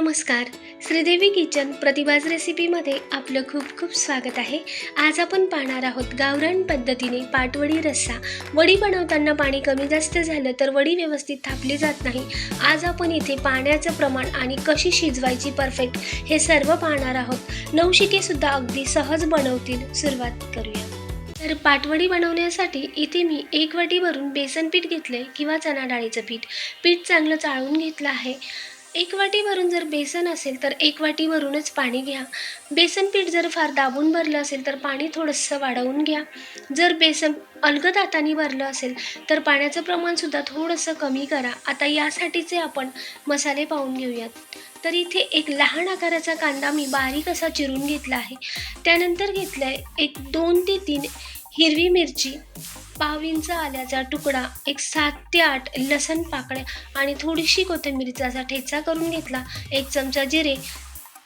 नमस्कार. श्रीदेवी किचन प्रतिभाज रेसिपीमध्ये आपलं खूप खूप स्वागत आहे. आज आपण पाहणार आहोत गावरान पद्धतीने पाटवडी रस्सा. वडी बनवताना पाणी कमी जास्त झालं तर वडी व्यवस्थित थापली जात नाही. आज आपण इथे पाण्याचं प्रमाण आणि कशी शिजवायची परफेक्ट हे सर्व पाहणार आहोत. नवशिकेसुद्धा अगदी सहज बनवतील. सुरुवात करूया. तर पाटवडी बनवण्यासाठी इथे मी एक वाटी बेसन पीठ घेतलंय किंवा चणा डाळीचं पीठ. पीठ चांगलं चाळून घेतलं आहे. एक वाटी भरून जर बेसन असेल तर एक वाटी भरूनच पाणी घ्या. बेसन पीठ जर फार दाबून भरलं असेल तर पाणी थोडंसं वाढवून घ्या. जर बेसन अलगद हाताने भरलं असेल तर पाण्याचं प्रमाणसुद्धा थोडंसं कमी करा. आता यासाठीचे आपण मसाले पाहून घेऊयात. तर इथे एक लहान आकाराचा कांदा मी बारीक असा चिरून घेतला आहे. त्यानंतर घेतला आहे एक दोन ते तीन हिरवी मिरची पाव इंच आल्याचा तुकडा एक सात ते आठ लसण पाकळ्या आणि थोडीशी कोथिंबीरचा असा ठेचा करून घेतला. एक चमचा जिरे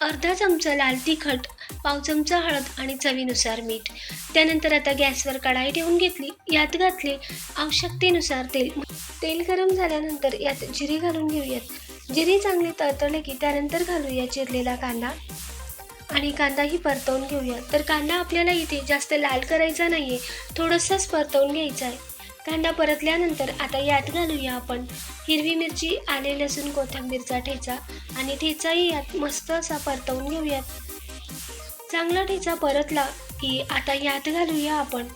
अर्धा चमचा लाल तिखट पाव चमचा हळद आणि चवीनुसार मीठ. त्यानंतर आता गॅसवर कढाई ठेवून घेतली. यात घातले आवश्यकतेनुसार तेल. तेल गरम झाल्यानंतर यात जिरे घालून घेऊयात. जिरे चांगले तळतळले की त्यानंतर घालूया चिरलेला कांदा. आणि कांदाही परतवून घेऊया. तर कांदा आपल्याला इथे जास्त लाल करायचा नाही आहे थोडंसंच परतवून घ्यायचा आहे. कांदा परतल्यानंतर आता यात घालूया आपण हिरवी मिरची आले लसूण कोथिंबीरचा ठेचा आणि ठेचाही यात मस्त असा परतवून घेऊयात. चांगला ठेचा परतला की आता यात घालूया आपण.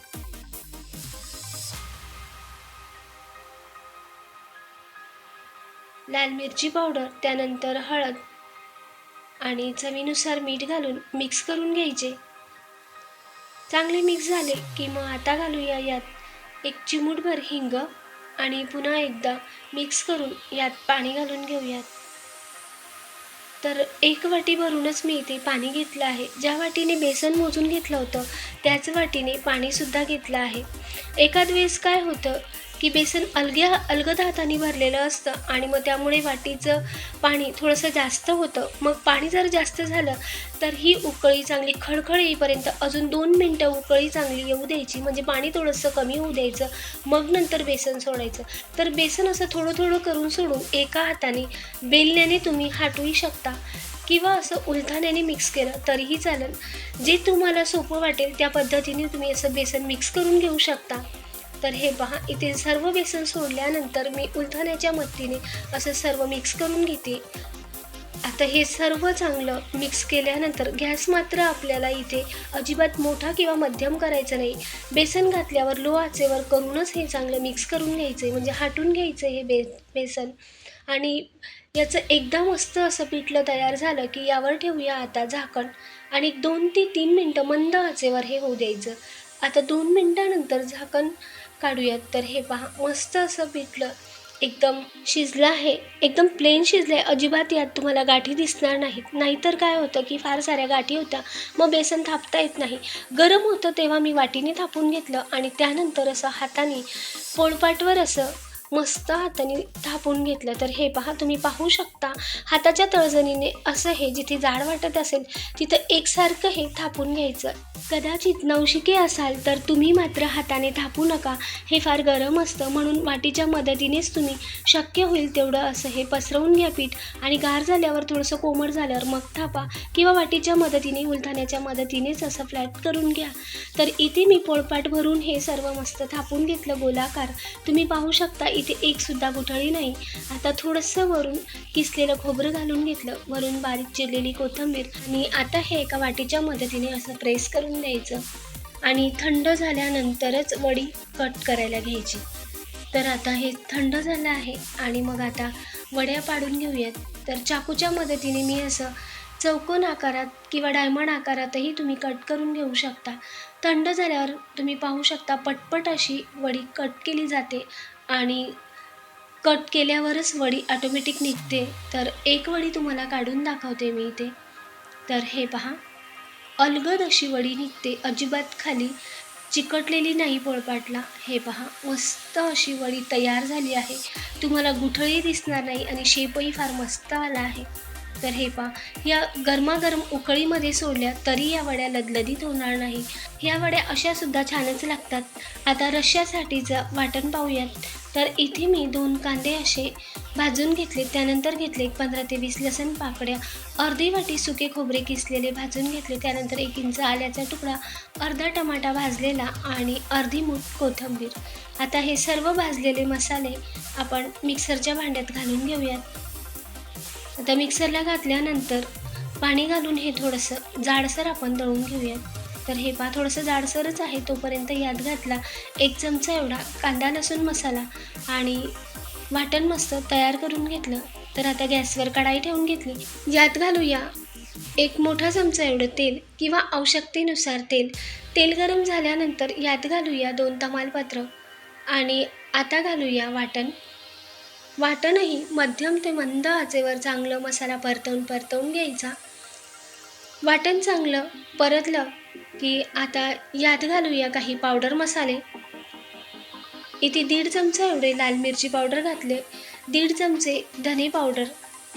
लाल मिरची पावडर त्यानंतर हळद आणि चवीनुसार मीठ घालून मिक्स करून घ्यायचे. चांगले मिक्स झाले की मग आता घालूया यात एक चिमूटभर हिंग आणि पुन्हा एकदा मिक्स करून यात पाणी घालून घेऊयात. तर एक वाटी भरूनच मी इथे पाणी घेतलं आहे. ज्या वाटीने बेसन मोजून घेतलं होतं त्याच वाटीने पाणीसुद्धा घेतलं आहे. एखाद वेळेस काय होतं की बेसन अलग्या अलगद हाताने भरलेलं असतं आणि मग त्यामुळे वाटीचं पाणी थोडंसं जास्त होतं. मग पाणी जर जास्त झालं तर ही उकळी चांगली खळखळ येईपर्यंत अजून दोन मिनटं उकळी चांगली येऊ द्यायची. म्हणजे पाणी थोडंसं कमी होऊ द्यायचं मग नंतर बेसन सोडायचं. तर बेसन असं थोडं थोडं करून सोडून एका हाताने बेलण्याने तुम्ही हाटूही शकता किंवा असं उलथाण्याने मिक्स केलं तरीही चालेल. जे तुम्हाला सोपं वाटेल त्या पद्धतीने तुम्ही असं बेसन मिक्स करून घेऊ शकता. तर हे पहा इथे सर्व बेसन सोडल्यानंतर मी उलथण्याच्या मदतीने असं सर्व मिक्स करून घेते. आता हे सर्व चांगलं मिक्स केल्यानंतर गॅस मात्र आपल्याला इथे अजिबात मोठा किंवा मध्यम करायचं नाही. बेसन घातल्यावर लो आचेवर करूनच हे चांगलं मिक्स करून घ्यायचं आहे म्हणजे हाटून घ्यायचं आहे हे बे बेसन. आणि याचं एकदा मस्त असं पिठलं तयार झालं की यावर ठेवूया आता झाकण. आणि दोन ते तीन मिनटं मंद आचेवर हे होऊ द्यायचं. आता दोन मिनटानंतर झाकण काढूयात. तर हे पहा मस्त असं पिठलं. एकदम शिजलं आहे. एकदम प्लेन शिजलं आहे. अजिबात यात तुम्हाला गाठी दिसणार नाहीत. नाहीतर काय होतं की फार साऱ्या गाठी होत्या. मग बेसन थापता येत नाही. गरम होतं तेव्हा मी वाटीने थापून घेतलं आणि त्यानंतर असं हाताने पोळपाटवर असं मस्त हाताने थापून घेतलं. तर हे पहा तुम्ही पाहू शकता हाताच्या तळजणीने असं हे जिथे जाड वाटत असेल तिथं एकसारखं हे थापून घ्यायचं. कदाचित नवशिके असाल तर तुम्ही मात्र हाताने थापू नका. हे फार गरम असतं म्हणून वाटीच्या मदतीनेच तुम्ही शक्य होईल तेवढं असं हे पसरवून घ्या पीठ. आणि गार झाल्यावर थोडंसं कोमट झाल्यावर मग थापा किंवा वाटीच्या मदतीने उलथाण्याच्या मदतीनेच असं फ्लॅट करून घ्या. तर इथे मी पोळपाट भरून हे सर्व मस्त थापून घेतलं गोलाकार. तुम्ही पाहू शकता इथे एकसुद्धा गुठळी नाही. आता थोडंसं वरून किसलेलं खोबरं घालून घेतलं. वरून बारीक चिरलेली कोथिंबीर आणि आता हे एका वाटीच्या मदतीने असं प्रेस करून द्यायचं. आणि थंड झाल्यानंतरच वडी कट करायला घ्यायची. तर आता हे थंड झालं आहे आणि मग आता वड्या पाडून घेऊयात. तर चाकूच्या मदतीने मी असं चौकोन आकारात किंवा डायमंड आकारातही तुम्ही कट करून घेऊ शकता. थंड झाल्यावर तुम्ही पाहू शकता पटपट अशी वडी कट केली जाते आणि कट केल्यावरच वडी ऑटोमॅटिक निघते. तर एक वडी तुम्हाला काढून दाखवते मी इथे. तर हे पहा. अलगद अशी वडी निघते. अजिबात खाली चिकटलेली नाही पोळपाटला. हे पहा. मस्त अशी वडी तयार झाली आहे. तुम्हाला गुठळी दिसणार नाही आणि शेपही फार मस्त आला आहे. तर हे पा या गरमागरम उकळीमध्ये सोडल्या तरी या वड्या लदलदीत होणार नाही. या वड्या अशा सुद्धा छानच लागतात. आता रश्श्यासाठीचं वाटण पाहूयात. तर इथे मी दोन कांदे असे भाजून घेतले त्यानंतर घेतले एक पंधरा ते वीस लसण पाकड्या अर्धी वाटी सुके खोबरे किसलेले भाजून घेतले त्यानंतर एक इंच आल्याचा तुकडा अर्धा टमाटा भाजलेला आणि अर्धी मूठ कोथिंबीर. आता हे सर्व भाजलेले मसाले आपण मिक्सरच्या भांड्यात घालून घेऊयात. आता मिक्सरला घातल्यानंतर पाणी घालून हे थोडंसं जाडसर आपण दळून घेऊयात. तर हे पा थोडंसं जाडसरच आहे. तोपर्यंत यात घातला एक चमचा एवढा कांदा लसूण मसाला आणि वाटण मस्त तयार करून घेतलं. तर आता गॅसवर कढाई ठेवून घेतली. यात घालूया एक मोठा चमचा एवढं तेल किंवा आवश्यकतेनुसार तेल. तेल गरम झाल्यानंतर यात घालूया दोन तमालपत्र आणि आता घालूया वाटण. वाटणही मध्यम ते मंद आचेवर चांगलं मसाला परतवून परतवून घ्यायचा. वाटण चांगलं परतलं की आता यात घालूया काही पावडर मसाले. इथे दीड चमचा एवढे लाल मिरची पावडर घातले. दीड चमचे धने पावडर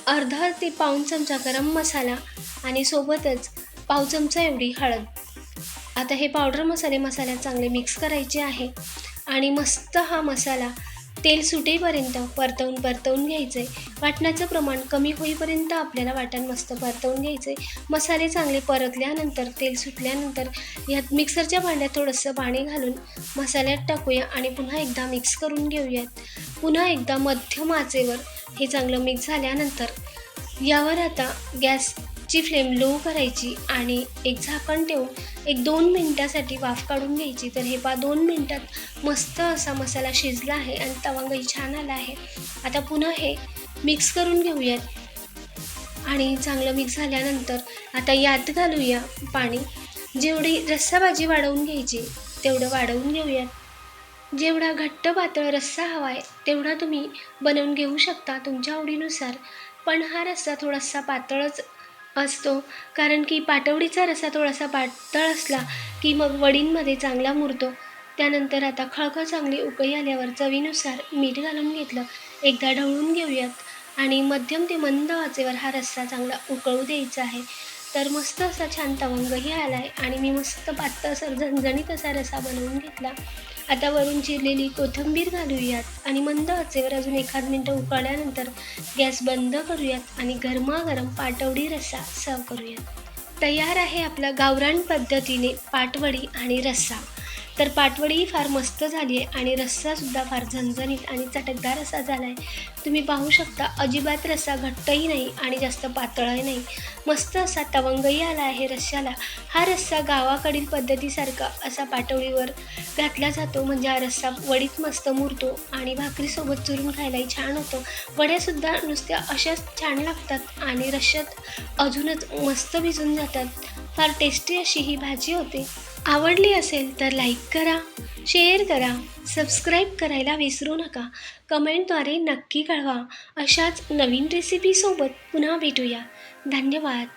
अर्धा ते पाऊण चमचा गरम मसाला आणि सोबतच पाव चमचा एवढी हळद. आता हे पावडर मसाले मसाल्यात चांगले मिक्स करायचे आहे. आणि मस्त हा मसाला तेल सुटेपर्यंत परतवून परतवून घ्यायचे वाटणाचं प्रमाण कमी होईपर्यंत आपल्याला वाटण मस्त परतवून घ्यायचे मसाले चांगले परतल्यानंतर तेल सुटल्यानंतर यात मिक्सरच्या भांड्यात थोडंसं पाणी घालून मसाल्यात टाकूया आणि पुन्हा एकदा मिक्स करून घेऊयात. पुन्हा एकदा मध्यम आचेवर हे चांगलं मिक्स झाल्यानंतर यावर आता गॅस ची फ्लेम लो करायची आणि एक झाकण ठेवून एक दोन मिनटासाठी वाफ काढून घ्यायची. तर हे पा दोन मिनटात मस्त असा मसाला शिजला आहे आणि तवांगही छान आला आहे. आता पुन्हा हे मिक्स करून घेऊयात. आणि चांगलं मिक्स झाल्यानंतर आता यात घालूया पाणी. जेवढी रस्सा भाजी वाढवून घ्यायची तेवढं वाढवून घेऊयात. जेवढा घट्ट पातळ रस्सा हवा आहे तेवढा तुम्ही बनवून घेऊ शकता तुमच्या आवडीनुसार. पण हा रस्सा थोडासा पातळच असतो. कारण की पाटवडीचा रस्सा थोडासा पातळ असला की मग वडींमध्ये चांगला मुरतो. त्यानंतर आता खळखळ चांगली उकळी आल्यावर चवीनुसार मीठ घालून घेतलं. एकदा ढवळून घेऊयात. आणि मध्यम ते मंद आचेवर हा रस्सा चांगला उकळू द्यायचा आहे. तर मस्त असा छान तवंगही आला आहे आणि मी मस्त पातळसर झणझणीत असा रसा बनवून घेतला. आता वरून चिरलेली कोथिंबीर घालूयात. आणि मंद आचेवर अजून एखाद मिनटं उकळल्यानंतर गॅस बंद करूयात. आणि गरमागरम पाटवडी रस्सा सर्व करूयात. तयार आहे आपला गावरान पद्धतीने पाटवडी आणि रस्सा तर पाटवडीही फार मस्त झाली आहे आणि रस्सासुद्धा फार झणझणीत आणि चटकदार असा झाला आहे तुम्ही पाहू शकता अजिबात रस्सा घट्टही नाही आणि जास्त पातळही नाही. मस्त असा तवंगही आला आहे रश्श्याला हा रस्सा गावाकडील पद्धतीसारखा असा पाटवडीवर घातला जातो म्हणजे हा रस्सा वडीत मस्त मुरतो आणि भाकरीसोबत चुरून खायलाही छान होतो. वड्यासुद्धा नुसत्या अशाच छान लागतात आणि रश्श्यात अजूनच मस्त भिजून जातात. फार टेस्टी अशी ही भाजी होते. आवडली असेल तर लाईक करा शेअर करा सबस्क्राईब करायला विसरू नका. कमेंटद्वारे नक्की कळवा. अशाच नवीन रेसिपीसोबत पुन्हा भेटूया. धन्यवाद.